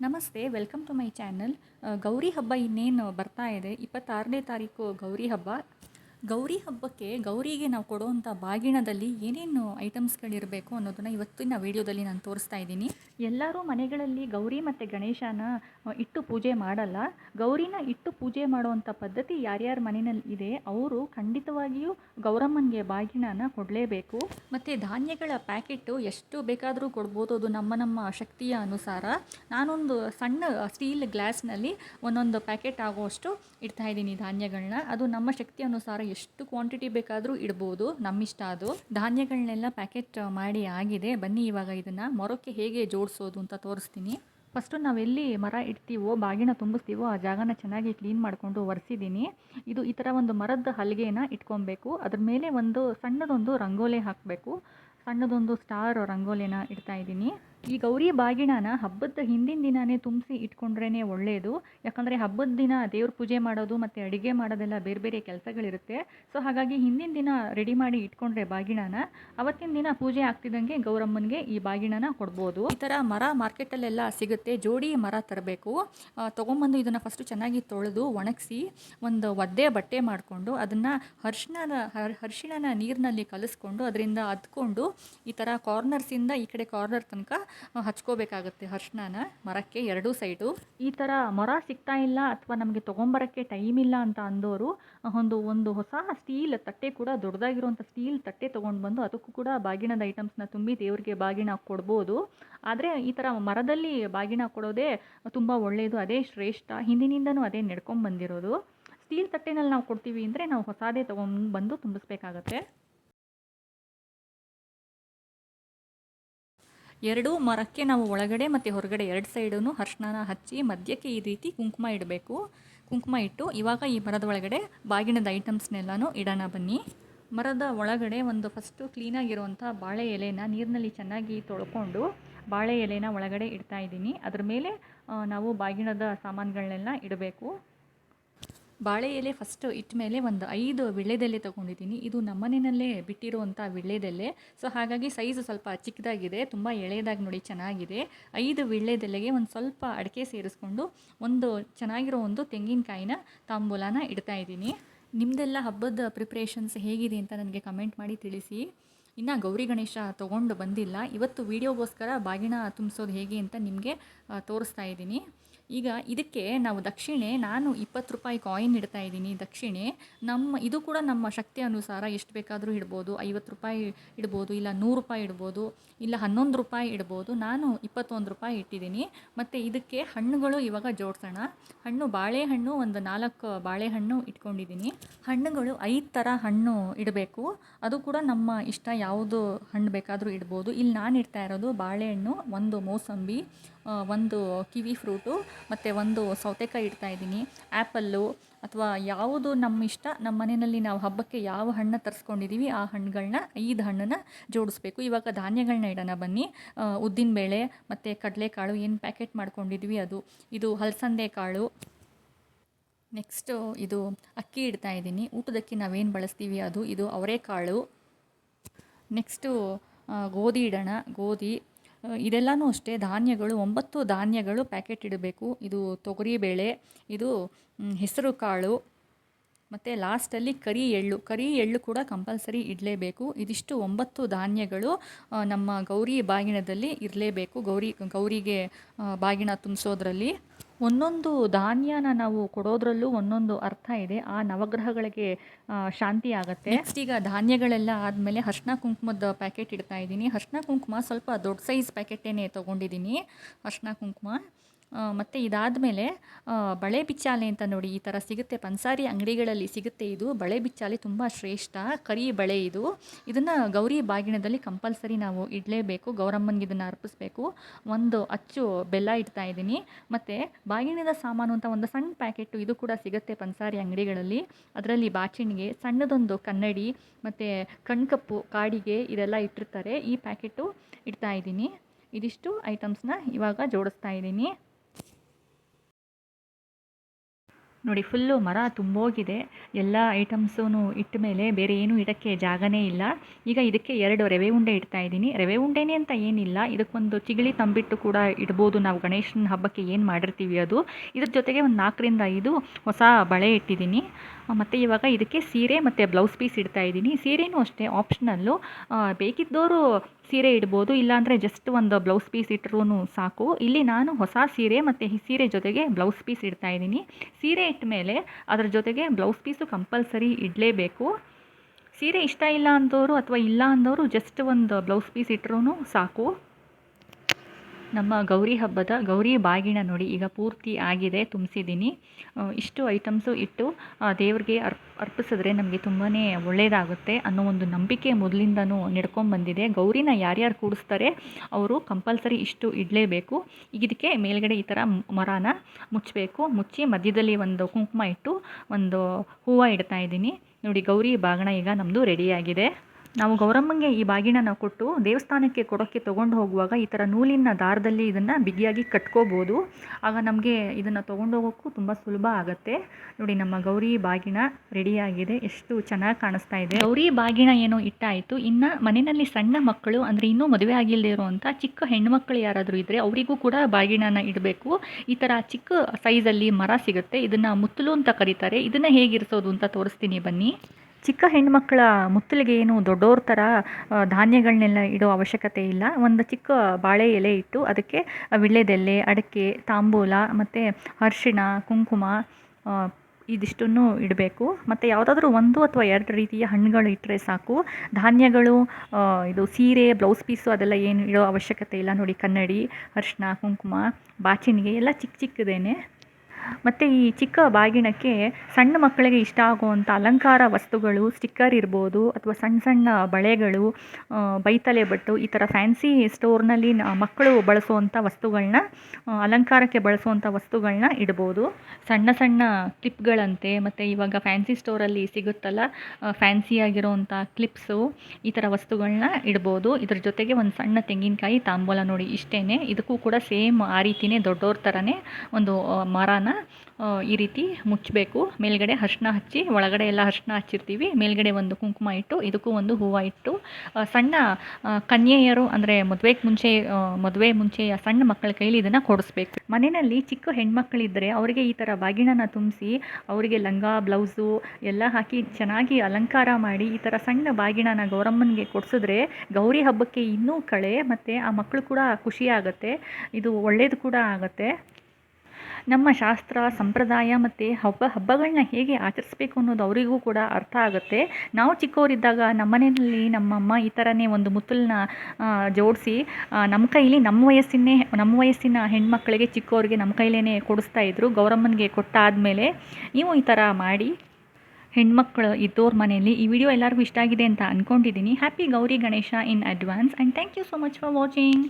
ನಮಸ್ತೆ welcome to my channel. Gauri ಹಬ್ಬ ಇನ್ನೇನು ಬರ್ತಾ ಇದೆ? ಇಪ್ಪತ್ತಾರನೇ ತಾರೀಕು ಗೌರಿ ಹಬ್ಬ. ಗೌರಿ ಹಬ್ಬಕ್ಕೆ ಗೌರಿಗೆ ನಾವು ಕೊಡುವಂಥ ಬಾಗಿಣದಲ್ಲಿ ಏನೇನು ಐಟಮ್ಸ್ಗಳಿರಬೇಕು ಅನ್ನೋದನ್ನು ಇವತ್ತಿನ ವಿಡಿಯೋದಲ್ಲಿ ನಾನು ತೋರಿಸ್ತಾ ಇದ್ದೀನಿ. ಎಲ್ಲರೂ ಮನೆಗಳಲ್ಲಿ ಗೌರಿ ಮತ್ತು ಗಣೇಶನ ಇಟ್ಟು ಪೂಜೆ ಮಾಡಲ್ಲ. ಗೌರಿನ ಇಟ್ಟು ಪೂಜೆ ಮಾಡುವಂಥ ಪದ್ಧತಿ ಯಾರ್ಯಾರ ಮನೆಯಲ್ಲಿ ಇದೆ ಅವರು ಖಂಡಿತವಾಗಿಯೂ ಗೌರಮ್ಮನಿಗೆ ಬಾಗಿಣನ ಕೊಡಲೇಬೇಕು. ಮತ್ತು ಧಾನ್ಯಗಳ ಪ್ಯಾಕೆಟು ಎಷ್ಟು ಬೇಕಾದರೂ ಕೊಡ್ಬೋದು ಅದು ನಮ್ಮ ನಮ್ಮ ಶಕ್ತಿಯ ಅನುಸಾರ. ನಾನೊಂದು ಸಣ್ಣ ಸ್ಟೀಲ್ ಗ್ಲಾಸ್ನಲ್ಲಿ ಒಂದೊಂದು ಪ್ಯಾಕೆಟ್ ಆಗುವಷ್ಟು ಇಡ್ತಾ ಇದ್ದೀನಿ ಧಾನ್ಯಗಳನ್ನ. ಅದು ನಮ್ಮ ಶಕ್ತಿ ಅನುಸಾರ ಎಷ್ಟು ಕ್ವಾಂಟಿಟಿ ಬೇಕಾದರೂ ಇಡ್ಬೋದು, ನಮ್ಮಿಷ್ಟ ಅದು. ಧಾನ್ಯಗಳನ್ನೆಲ್ಲ ಪ್ಯಾಕೆಟ್ ಮಾಡಿ ಆಗಿದೆ. ಬನ್ನಿ ಇವಾಗ ಇದನ್ನು ಮೊರಕ್ಕೆ ಹೇಗೆ ಜೋಡಿಸೋದು ಅಂತ ತೋರಿಸ್ತೀನಿ. ಫಸ್ಟು ನಾವೆಲ್ಲಿ ಮರ ಇಡ್ತೀವೋ, ಬಾಗಿನ ತುಂಬಿಸ್ತೀವೋ, ಆ ಜಾಗನ ಚೆನ್ನಾಗಿ ಕ್ಲೀನ್ ಮಾಡಿಕೊಂಡು ಒರೆಸಿದ್ದೀನಿ ಇದು ಈ ಥರ ಒಂದು ಮರದ ಹಲಗೆನ ಇಟ್ಕೊಬೇಕು. ಅದ್ರ ಮೇಲೆ ಒಂದು ಸಣ್ಣದೊಂದು ರಂಗೋಲಿ ಹಾಕಬೇಕು. ಸಣ್ಣದೊಂದು ಸ್ಟಾರ್ ರಂಗೋಲಿನ ಇಡ್ತಾ ಇದ್ದೀನಿ ಈ ಗೌರಿ ಬಾಗಿಣನ ಹಬ್ಬದ ಹಿಂದಿನ ದಿನಾನೇ ತುಂಬಿಸಿ ಇಟ್ಕೊಂಡ್ರೇ ಒಳ್ಳೆಯದು ಯಾಕಂದರೆ ಹಬ್ಬದ ದಿನ ದೇವ್ರ ಪೂಜೆ ಮಾಡೋದು ಮತ್ತು ಅಡುಗೆ ಮಾಡೋದೆಲ್ಲ ಬೇರೆ ಬೇರೆ ಕೆಲಸಗಳಿರುತ್ತೆ. ಸೊ ಹಾಗಾಗಿ ಹಿಂದಿನ ದಿನ ರೆಡಿ ಮಾಡಿ ಇಟ್ಕೊಂಡ್ರೆ ಬಾಗಿಣನ, ಅವತ್ತಿನ ದಿನ ಪೂಜೆ ಆಗ್ತಿದ್ದಂಗೆ ಗೌರಮ್ಮನಿಗೆ ಈ ಬಾಗಿಣನ ಕೊಡ್ಬೋದು. ಈ ಥರ ಮರ ಮಾರ್ಕೆಟಲ್ಲೆಲ್ಲ ಸಿಗುತ್ತೆ. ಜೋಡಿ ಮರ ತರಬೇಕು. ತೊಗೊಂಬಂದು ಇದನ್ನು ಫಸ್ಟು ಚೆನ್ನಾಗಿ ತೊಳೆದು ಒಣಗಿಸಿ ಒಂದು ಒದ್ದೆ ಬಟ್ಟೆ ಮಾಡಿಕೊಂಡು ಅದನ್ನು ಅರ್ಶಿಣದ ಅರ್ಶಿಣನ ನೀರಿನಲ್ಲಿ ಕಲಿಸ್ಕೊಂಡು ಅದರಿಂದ ಅದ್ಕೊಂಡು ಈ ಥರ ಕಾರ್ನರ್ಸಿಂದ ಈ ಕಡೆ ಕಾರ್ನರ್ ತನಕ ಹಚ್ಕೋಬೇಕಾಗುತ್ತೆ ಅರ್ಶಿಣನ ಮರಕ್ಕೆ ಎರಡೂ ಸೈಡು. ಈ ಥರ ಮರ ಸಿಗ್ತಾ ಇಲ್ಲ ಅಥವಾ ನಮಗೆ ತೊಗೊಂಬರೋಕ್ಕೆ ಟೈಮ್ ಇಲ್ಲ ಅಂತ ಅಂದೋರು ಒಂದು ಒಂದು ಹೊಸ ಸ್ಟೀಲ್ ತಟ್ಟೆ ಕೂಡ ದೊಡ್ಡದಾಗಿರುವಂಥ ಸ್ಟೀಲ್ ತಟ್ಟೆ ತೊಗೊಂಡು ಬಂದು ಅದಕ್ಕೂ ಕೂಡ ಬಾಗಿಣದ ಐಟಮ್ಸ್ನ ತುಂಬಿ ದೇವರಿಗೆ ಬಾಗಿಣ ಕೊಡ್ಬೋದು. ಆದರೆ ಈ ಥರ ಮರದಲ್ಲಿ ಬಾಗಿಣ ಕೊಡೋದೇ ತುಂಬ ಒಳ್ಳೆಯದು ಅದೇ ಶ್ರೇಷ್ಠ. ಹಿಂದಿನಿಂದನೂ ಅದೇ ನಡ್ಕೊಂಡು ಬಂದಿರೋದು. ಸ್ಟೀಲ್ ತಟ್ಟೆನಲ್ಲಿ ನಾವು ಕೊಡ್ತೀವಿ ಅಂದರೆ ನಾವು ಹೊಸದೇ ತೊಗೊಂಡು ಬಂದು ತುಂಬಿಸ್ಬೇಕಾಗತ್ತೆ. ಎರಡೂ ಮರಕ್ಕೆ ನಾವು ಒಳಗಡೆ ಮತ್ತು ಹೊರಗಡೆ ಎರಡು ಸೈಡೂ ಅರ್ಶಿನ ಹಚ್ಚಿ ಮಧ್ಯಕ್ಕೆ ಈ ರೀತಿ ಕುಂಕುಮ ಇಡಬೇಕು. ಕುಂಕುಮ ಇಟ್ಟು ಇವಾಗ ಈ ಮರದ ಒಳಗಡೆ ಬಾಗಿಣದ ಐಟಮ್ಸ್ನೆಲ್ಲನೂ ಇಡೋಣ ಬನ್ನಿ. ಮರದ ಒಳಗಡೆ ಒಂದು ಫಸ್ಟು ಕ್ಲೀನಾಗಿರುವಂಥ ಬಾಳೆ ಎಲೆನ ನೀರಿನಲ್ಲಿ ಚೆನ್ನಾಗಿ ತೊಳ್ಕೊಂಡು ಬಾಳೆ ಎಲೆನ ಒಳಗಡೆ ಇಡ್ತಾ ಇದ್ದೀನಿ. ಅದ್ರ ಮೇಲೆ ನಾವು ಬಾಗಿಣದ ಸಾಮಾನುಗಳನ್ನೆಲ್ಲ ಇಡಬೇಕು. ಬಾಳೆ ಎಲೆ ಫಸ್ಟ್ ಇಟ್ಟ ಮೇಲೆ ಒಂದು ಐದು ವಿಳ್ಳೆದೆಲೆ ತೊಗೊಂಡಿದ್ದೀನಿ. ಇದು ನಮ್ಮನೆಯಲ್ಲೇ ಬಿಟ್ಟಿರುವಂಥ ವಿಳ್ಳೆದೆಲೆ. ಸೊ ಹಾಗಾಗಿ ಸೈಜ್ ಸ್ವಲ್ಪ ಚಿಕ್ಕದಾಗಿದೆ, ತುಂಬ ಎಳೆಯದಾಗಿ ನೋಡಿ ಚೆನ್ನಾಗಿದೆ. ಐದು ವಿಳ್ಳೆದೆಲೆಗೆ ಒಂದು ಸ್ವಲ್ಪ ಅಡಿಕೆ ಸೇರಿಸ್ಕೊಂಡು ಒಂದು ಚೆನ್ನಾಗಿರೋ ಒಂದು ತೆಂಗಿನಕಾಯಿನ ತಾಂಬೂಲನ ಇಡ್ತಾ ಇದ್ದೀನಿ. ನಿಮ್ಮದೆಲ್ಲ ಹಬ್ಬದ ಪ್ರಿಪ್ರೇಷನ್ಸ್ ಹೇಗಿದೆ ಅಂತ ನನಗೆ ಕಮೆಂಟ್ ಮಾಡಿ ತಿಳಿಸಿ. ಇನ್ನು ಗೌರಿ ಗಣೇಶ ತೊಗೊಂಡು ಬಂದಿಲ್ಲ. ಇವತ್ತು ವೀಡಿಯೋಗೋಸ್ಕರ ಬಾಗಿನ ತುಂಬಿಸೋದು ಹೇಗೆ ಅಂತ ನಿಮಗೆ ತೋರಿಸ್ತಾ ಇದ್ದೀನಿ. ಈಗ ಇದಕ್ಕೆ ನಾವು ದಕ್ಷಿಣೆ, ನಾನು ಇಪ್ಪತ್ತು ರೂಪಾಯಿ ಕಾಯಿನ್ ಇಡ್ತಾ ಇದ್ದೀನಿ. ದಕ್ಷಿಣೆ, ನಮ್ಮ, ಇದು ಕೂಡ ನಮ್ಮ ಶಕ್ತಿ ಅನುಸಾರ ಎಷ್ಟು ಬೇಕಾದರೂ ಇಡ್ಬೋದು. ಐವತ್ತು ರೂಪಾಯಿ ಇಡ್ಬೋದು, ಇಲ್ಲ ನೂರು ರೂಪಾಯಿ ಇಡ್ಬೋದು, ಇಲ್ಲ ಹನ್ನೊಂದು ರೂಪಾಯಿ ಇಡ್ಬೋದು. ನಾನು ಇಪ್ಪತ್ತೊಂದು ರೂಪಾಯಿ ಇಟ್ಟಿದ್ದೀನಿ. ಮತ್ತು ಇದಕ್ಕೆ ಹಣ್ಣುಗಳು ಇವಾಗ ಜೋಡಿಸೋಣ. ಹಣ್ಣು, ಬಾಳೆಹಣ್ಣು, ಒಂದು ನಾಲ್ಕು ಬಾಳೆಹಣ್ಣು ಇಟ್ಕೊಂಡಿದ್ದೀನಿ. ಹಣ್ಣುಗಳು ಐದು ಥರ ಹಣ್ಣು ಇಡಬೇಕು. ಅದು ಕೂಡ ನಮ್ಮ ಇಷ್ಟ ಯಾವುದು ಹಣ್ಣು ಬೇಕಾದರೂ ಇಡ್ಬೋದು. ಇಲ್ಲಿ ನಾನು ಇಡ್ತಾ ಇರೋದು ಬಾಳೆಹಣ್ಣು, ಒಂದು ಮೋಸಂಬಿ ಒಂದು ಕಿವಿ ಫ್ರೂಟು, ಮತ್ತು ಒಂದು ಸೌತೆಕಾಯಿ ಇಡ್ತಾ ಇದ್ದೀನಿ. ಆ್ಯಪಲ್ಲು, ಅಥವಾ ಯಾವುದು ನಮ್ಮ ಇಷ್ಟ, ನಮ್ಮ ಮನೆಯಲ್ಲಿ ನಾವು ಹಬ್ಬಕ್ಕೆ ಯಾವ ಹಣ್ಣು ತರಿಸ್ಕೊಂಡಿದ್ದೀವಿ, ಆ ಹಣ್ಣುಗಳನ್ನ ಐದು ಹಣ್ಣನ್ನು ಜೋಡಿಸ್ಬೇಕು. ಇವಾಗ ಧಾನ್ಯಗಳನ್ನ ಇಡೋಣ ಬನ್ನಿ. ಉದ್ದಿನಬೇಳೆ, ಮತ್ತು ಕಡಲೆಕಾಳು, ಏನು ಪ್ಯಾಕೆಟ್ ಮಾಡ್ಕೊಂಡಿದ್ವಿ ಅದು. ಇದು ಹಲಸಂದೆ ಕಾಳು ನೆಕ್ಸ್ಟು ಇದು ಅಕ್ಕಿ ಇಡ್ತಾ ಇದ್ದೀನಿ. ಊಟದಕ್ಕಿ ನಾವೇನು ಬಳಸ್ತೀವಿ ಅದು? ಇದು ಅವರೆಕಾಳು. ನೆಕ್ಸ್ಟು ಗೋಧಿ ಇಡೋಣ. ಗೋಧಿ ಇದೆಲ್ಲನೂ ಅಷ್ಟೇ, ಧಾನ್ಯಗಳು, ಒಂಬತ್ತು ಧಾನ್ಯಗಳು ಪ್ಯಾಕೆಟ್ ಇಡಬೇಕು. ಇದು ತೊಗರಿ ಬೇಳೆ ಇದು ಹೆಸರು ಕಾಳು, ಮತ್ತು ಲಾಸ್ಟಲ್ಲಿ ಕರಿ ಎಳ್ಳು. ಕರಿ ಎಳ್ಳು ಕೂಡ ಕಂಪಲ್ಸರಿ ಇಡಲೇಬೇಕು. ಇದಿಷ್ಟು ಒಂಬತ್ತು ಧಾನ್ಯಗಳು ನಮ್ಮ ಗೌರಿ ಬಾಗಿನದಲ್ಲಿ ಇರಲೇಬೇಕು. ಗೌರಿ, ಗೌರಿಗೆ ಬಾಗಿನ ತುಂಬಿಸೋದ್ರಲ್ಲಿ. ಒಂದೊಂದು ಧಾನ್ಯನ ನಾವು ಕೊಡೋದ್ರಲ್ಲೂ ಒಂದೊಂದು ಅರ್ಥ ಇದೆ. ಆ ನವಗ್ರಹಗಳಿಗೆ ಶಾಂತಿ ಆಗುತ್ತೆ. ನೆಕ್ಸ್ಟ್ ಈಗ ಧಾನ್ಯಗಳೆಲ್ಲ ಆದಮೇಲೆ ಅರ್ಶಿನ ಕುಂಕುಮದ ಪ್ಯಾಕೆಟ್ ಇಡ್ತಾ ಇದ್ದೀನಿ. ಅರ್ಶಿನ ಕುಂಕುಮ ಸ್ವಲ್ಪ ದೊಡ್ಡ ಸೈಜ್ ಪ್ಯಾಕೆಟೇನೆ ತೊಗೊಂಡಿದ್ದೀನಿ. ಅರ್ಶಿನ ಕುಂಕುಮ. ಮತ್ತು ಇದಾದಮೇಲೆ ಬಳೆ ಬಿಚ್ಚಾಲೆ ಅಂತ ನೋಡಿ, ಈ ಥರ ಸಿಗುತ್ತೆ. ಪನ್ಸಾರಿ ಅಂಗಡಿಗಳಲ್ಲಿ ಸಿಗುತ್ತೆ ಇದು. ಬಳೆ ಬಿಚ್ಚಾಲೆ ತುಂಬ ಶ್ರೇಷ್ಠ, ಕರಿ ಬಳೆ ಇದು. ಇದನ್ನು ಗೌರಿ ಬಾಗಿಣದಲ್ಲಿ ಕಂಪಲ್ಸರಿ ನಾವು ಇಡಲೇಬೇಕು. ಗೌರಮ್ಮನಿಗೆ ಇದನ್ನು ಅರ್ಪಿಸ್ಬೇಕು. ಒಂದು ಅಚ್ಚು ಬೆಲ್ಲ ಇಡ್ತಾ ಇದ್ದೀನಿ. ಮತ್ತು ಬಾಗಿಣದ ಸಾಮಾನು ಅಂತ ಒಂದು ಸಣ್ಣ ಪ್ಯಾಕೆಟು ಇದು ಕೂಡ ಸಿಗುತ್ತೆ ಪನ್ಸಾರಿ ಅಂಗಡಿಗಳಲ್ಲಿ. ಅದರಲ್ಲಿ ಬಾಚಿಣಿಗೆ, ಸಣ್ಣದೊಂದು ಕನ್ನಡಿ, ಮತ್ತು ಕಣ್ಕಪ್ಪು, ಕಾಡಿಗೆ ಇದೆಲ್ಲ ಇಟ್ಟಿರ್ತಾರೆ. ಈ ಪ್ಯಾಕೆಟು ಇಡ್ತಾ ಇದ್ದೀನಿ. ಇದಿಷ್ಟು ಐಟಮ್ಸ್ನ ಇವಾಗ ಜೋಡಿಸ್ತಾ ಇದ್ದೀನಿ. ನೋಡಿ ಫುಲ್ಲು ಮರ ತುಂಬೋಗಿದೆ. ಎಲ್ಲ ಐಟಮ್ಸೂ ಇಟ್ಟ ಮೇಲೆ ಬೇರೆ ಏನೂ ಇಡೋಕ್ಕೆ ಜಾಗನೇ ಇಲ್ಲ. ಈಗ ಇದಕ್ಕೆ ಎರಡು ರವೆ ಉಂಡೆ ಇಡ್ತಾ ಇದ್ದೀನಿ. ರವೆ ಉಂಡೆನೇ ಅಂತ ಏನಿಲ್ಲ. ಇದಕ್ಕೊಂದು ಚಿಗಳಿ ತಂಬಿಟ್ಟು ಕೂಡ ಇಡ್ಬೋದು ನಾವು ಗಣೇಶನ ಹಬ್ಬಕ್ಕೆ ಏನು ಮಾಡಿರ್ತೀವಿ ಅದು. ಇದ್ರ ಜೊತೆಗೆ ಒಂದು ನಾಲ್ಕರಿಂದ ಐದು ಹೊಸ ಬಳೆ ಇಟ್ಟಿದ್ದೀನಿ. ಮತ್ತು ಇವಾಗ ಇದಕ್ಕೆ ಸೀರೆ ಮತ್ತು ಬ್ಲೌಸ್ ಪೀಸ್ ಇಡ್ತಾ ಇದ್ದೀನಿ. ಸೀರೆನೂ ಅಷ್ಟೇ ಆಪ್ಷನಲ್ಲು ಬೇಕಿದ್ದವರು ಸೀರೆ ಇಡ್ಬೋದು, ಇಲ್ಲಾಂದರೆ ಜಸ್ಟ್ ಒಂದು ಬ್ಲೌಸ್ ಪೀಸ್ ಇಟ್ಟರೂ ಸಾಕು. ಇಲ್ಲಿ ನಾನು ಹೊಸ ಸೀರೆ ಮತ್ತು ಸೀರೆ ಜೊತೆಗೆ ಬ್ಲೌಸ್ ಪೀಸ್ ಇಡ್ತಾ ಇದ್ದೀನಿ. ಸೀರೆ ಇಟ್ಟ ಮೇಲೆ ಅದರ ಜೊತೆಗೆ ಬ್ಲೌಸ್ ಪೀಸು ಕಂಪಲ್ಸರಿ ಇಡಲೇಬೇಕು. ಸೀರೆ ಇಷ್ಟ ಇಲ್ಲ ಅಂದವರು ಅಥವಾ ಇಲ್ಲ ಅಂದವರು ಜಸ್ಟ್ ಒಂದು ಬ್ಲೌಸ್ ಪೀಸ್ ಇಟ್ಟರೂ ಸಾಕು. ನಮ್ಮ ಗೌರಿ ಹಬ್ಬದ ಗೌರಿ ಬಾಗಿನ ನೋಡಿ ಈಗ ಪೂರ್ತಿ ಆಗಿದೆ, ತುಂಬಿಸಿದ್ದೀನಿ. ಇಷ್ಟು ಐಟಮ್ಸು ಇಟ್ಟು ದೇವ್ರಿಗೆ ಅರ್ಪ್, ಅರ್ಪಿಸಿದ್ರೆ ನಮಗೆ ತುಂಬಾ ಒಳ್ಳೆಯದಾಗುತ್ತೆ ಅನ್ನೋ ಒಂದು ನಂಬಿಕೆ ಮೊದಲಿಂದನೂ ನಡ್ಕೊಂಬಂದಿದೆ ಗೌರಿನ ಯಾರ್ಯಾರು ಕೂಡಿಸ್ತಾರೆ, ಅವರು ಕಂಪಲ್ಸರಿ ಇಷ್ಟು ಇಡಲೇಬೇಕು. ಇದಕ್ಕೆ ಮೇಲ್ಗಡೆ ಈ ಥರ ಮರನ ಮುಚ್ಚಬೇಕು. ಮುಚ್ಚಿ ಮಧ್ಯದಲ್ಲಿ ಒಂದು ಕುಂಕುಮ ಇಟ್ಟು ಒಂದು ಹೂವು ಇಡ್ತಾ ಇದ್ದೀನಿ. ನೋಡಿ ಗೌರಿ ಬಾಗಣ ಈಗ ನಮ್ಮದು ರೆಡಿಯಾಗಿದೆ ನಾವು ಗೌರಮ್ಮಂಗೆ ಈ ಬಾಗಿಣನ ಕೊಟ್ಟು ದೇವಸ್ಥಾನಕ್ಕೆ ಕೊಡೋಕ್ಕೆ ತೊಗೊಂಡು ಹೋಗುವಾಗ ಈ ಥರ ನೂಲಿನ ದಾರದಲ್ಲಿ ಇದನ್ನು ಬಿಗಿಯಾಗಿ ಕಟ್ಕೋಬೋದು. ಆಗ ನಮಗೆ ಇದನ್ನು ತೊಗೊಂಡು ಹೋಗೋಕ್ಕೂ ತುಂಬ ಸುಲಭ ಆಗುತ್ತೆ. ನೋಡಿ ನಮ್ಮ ಗೌರಿ ಬಾಗಿಣ ರೆಡಿಯಾಗಿದೆ. ಎಷ್ಟು ಚೆನ್ನಾಗಿ ಕಾಣಿಸ್ತಾ ಇದೆ. ಗೌರಿ ಬಾಗಿಣ ಏನೋ ಇಟ್ಟಾಯಿತು. ಇನ್ನು ಮನೆಯಲ್ಲಿ ಸಣ್ಣ ಮಕ್ಕಳು, ಅಂದರೆ ಇನ್ನೂ ಮದುವೆ ಆಗಿಲ್ಲದೆ ಇರುವಂಥ ಚಿಕ್ಕ ಹೆಣ್ಮಕ್ಳು ಯಾರಾದರೂ ಇದ್ದರೆ ಅವರಿಗೂ ಕೂಡ ಬಾಗಿಣನ ಇಡಬೇಕು. ಈ ಥರ ಚಿಕ್ಕ ಸೈಜಲ್ಲಿ ಮರ ಸಿಗುತ್ತೆ. ಇದನ್ನು ಮುತ್ತಲು ಅಂತ ಕರೀತಾರೆ. ಇದನ್ನು ಹೇಗಿರಿಸೋದು ಅಂತ ತೋರಿಸ್ತೀನಿ ಬನ್ನಿ. ಚಿಕ್ಕ ಹೆಣ್ಮಕ್ಳ ಮುತ್ತಲಿಗೆ ಏನು ದೊಡ್ಡೋರ ಥರ ಧಾನ್ಯಗಳನ್ನೆಲ್ಲ ಇಡೋ ಅವಶ್ಯಕತೆ ಇಲ್ಲ. ಒಂದು ಚಿಕ್ಕ ಬಾಳೆ ಎಲೆ ಇಟ್ಟು ಅದಕ್ಕೆ ವಿಳ್ಯದೆಲೆ ಅಡಿಕೆ, ತಾಂಬೂಲ, ಮತ್ತು ಅರಿಶಿಣ, ಕುಂಕುಮ ಇದಿಷ್ಟನ್ನು ಇಡಬೇಕು. ಮತ್ತು ಯಾವುದಾದ್ರೂ ಒಂದು ಅಥವಾ ಎರಡು ರೀತಿಯ ಹಣ್ಣುಗಳು ಇಟ್ಟರೆ ಸಾಕು. ಧಾನ್ಯಗಳು ಇದು ಸೀರೆ, ಬ್ಲೌಸ್ ಪೀಸು ಅದೆಲ್ಲ ಏನು ಇಡೋ ಅವಶ್ಯಕತೆ ಇಲ್ಲ. ನೋಡಿ ಕನ್ನಡಿ, ಅರಿಶಿಣ, ಕುಂಕುಮ, ಬಾಚಿನಿಗೆ ಎಲ್ಲ ಚಿಕ್ಕ ಚಿಕ್ಕದೇನೆ. ಮತ್ತು ಈ ಚಿಕ್ಕ ಬಾಗಿಣಕ್ಕೆ ಸಣ್ಣ ಮಕ್ಕಳಿಗೆ ಇಷ್ಟ ಆಗುವಂಥ ಅಲಂಕಾರ ವಸ್ತುಗಳು ಸ್ಟಿಕ್ಕರ್ ಇರ್ಬೋದು ಅಥವಾ ಸಣ್ಣ ಸಣ್ಣ ಬಳೆಗಳು ಬೈತಲೆ ಬಟ್ಟು ಈ ಥರ ಫ್ಯಾನ್ಸಿ ಸ್ಟೋರ್ನಲ್ಲಿ ಮಕ್ಕಳು ಬಳಸುವಂಥ ವಸ್ತುಗಳನ್ನ ಅಲಂಕಾರಕ್ಕೆ ಬಳಸುವಂಥ ವಸ್ತುಗಳನ್ನ ಇಡ್ಬೋದು. ಸಣ್ಣ ಸಣ್ಣ ಕ್ಲಿಪ್ಗಳಂತೆ ಮತ್ತು ಇವಾಗ ಫ್ಯಾನ್ಸಿ ಸ್ಟೋರಲ್ಲಿ ಸಿಗುತ್ತಲ್ಲ ಫ್ಯಾನ್ಸಿ ಆಗಿರೋವಂಥ ಕ್ಲಿಪ್ಸು ಈ ಥರ ವಸ್ತುಗಳನ್ನ ಇಡ್ಬೋದು. ಇದ್ರ ಜೊತೆಗೆ ಒಂದು ಸಣ್ಣ ತೆಂಗಿನಕಾಯಿ, ತಾಂಬೂಲ ನೋಡಿ ಇಷ್ಟೇ ಇದಕ್ಕೂ ಕೂಡ ಸೇಮ್ ಆ ರೀತಿಯೇ ದೊಡ್ಡವ್ರ ಥರನೇ ಒಂದು ಮರನ ಈ ರೀತಿ ಮುಚ್ಚಬೇಕು. ಮೇಲ್ಗಡೆ ಅರ್ಶಿನ ಹಚ್ಚಿ, ಒಳಗಡೆ ಎಲ್ಲ ಅರ್ಶಿನ ಹಚ್ಚಿರ್ತೀವಿ. ಮೇಲ್ಗಡೆ ಒಂದು ಕುಂಕುಮ ಇಟ್ಟು, ಇದಕ್ಕೂ ಒಂದು ಹೂವು ಇಟ್ಟು ಸಣ್ಣ ಕನ್ಯೆಯರು ಅಂದರೆ ಮದುವೆಗೆ ಮುಂಚೆ ಮದುವೆ ಮುಂಚೆ ಸಣ್ಣ ಮಕ್ಕಳ ಕೈಲಿ ಇದನ್ನು ಕೊಡಿಸ್ಬೇಕು. ಮನೆಯಲ್ಲಿ ಚಿಕ್ಕ ಹೆಣ್ಮಕ್ಳಿದ್ದರೆ ಅವರಿಗೆ ಈ ಥರ ಬಾಗಿಣನ ತುಂಬಿಸಿ, ಅವರಿಗೆ ಲಂಗ, ಬ್ಲೌಸು ಎಲ್ಲ ಹಾಕಿ ಚೆನ್ನಾಗಿ ಅಲಂಕಾರ ಮಾಡಿ, ಈ ಥರ ಸಣ್ಣ ಬಾಗಿಣನ ಗೌರಮ್ಮನಿಗೆ ಕೊಡಿಸಿದ್ರೆ ಗೌರಿ ಹಬ್ಬಕ್ಕೆ ಇನ್ನೂ ಕಳೆ ಮತ್ತು ಆ ಮಕ್ಕಳು ಕೂಡ ಖುಷಿಯಾಗುತ್ತೆ ಇದು ಒಳ್ಳೆಯದು ಕೂಡ ಆಗುತ್ತೆ. ನಮ್ಮ ಶಾಸ್ತ್ರ, ಸಂಪ್ರದಾಯ ಮತ್ತು ಹಬ್ಬ ಹಬ್ಬಗಳನ್ನ ಹೇಗೆ ಆಚರಿಸ್ಬೇಕು ಅನ್ನೋದು ಅವರಿಗೂ ಕೂಡ ಅರ್ಥ ಆಗುತ್ತೆ. ನಾವು ಚಿಕ್ಕವರಿದ್ದಾಗ ನಮ್ಮ ಮನೆಯಲ್ಲಿ ನಮ್ಮಮ್ಮ ಈ ಥರನೇ ಒಂದು ಮುತ್ತಲನ್ನ ಜೋಡಿಸಿ ನಮ್ಮ ಕೈಲಿ ನಮ್ಮ ವಯಸ್ಸಿನೇ ನಮ್ಮ ವಯಸ್ಸಿನ ಹೆಣ್ಮಕ್ಳಿಗೆ ಚಿಕ್ಕವರಿಗೆ ನಮ್ಮ ಕೈಲೇ ಕೊಡಿಸ್ತಾ ಇದ್ರು. ಗೌರಮ್ಮನಿಗೆ ಕೊಟ್ಟಾದಮೇಲೆ ನೀವು ಈ ಥರ ಮಾಡಿ, ಹೆಣ್ಮಕ್ಳು ಇದ್ದೋರ ಮನೆಯಲ್ಲಿ ಈ ವಿಡಿಯೋ ಎಲ್ಲರಿಗೂ ಇಷ್ಟ ಆಗಿದೆ ಅಂತ ಅಂದ್ಕೊಂಡಿದ್ದೀನಿ happy Gauri Ganesha in advance and thank you so much for watching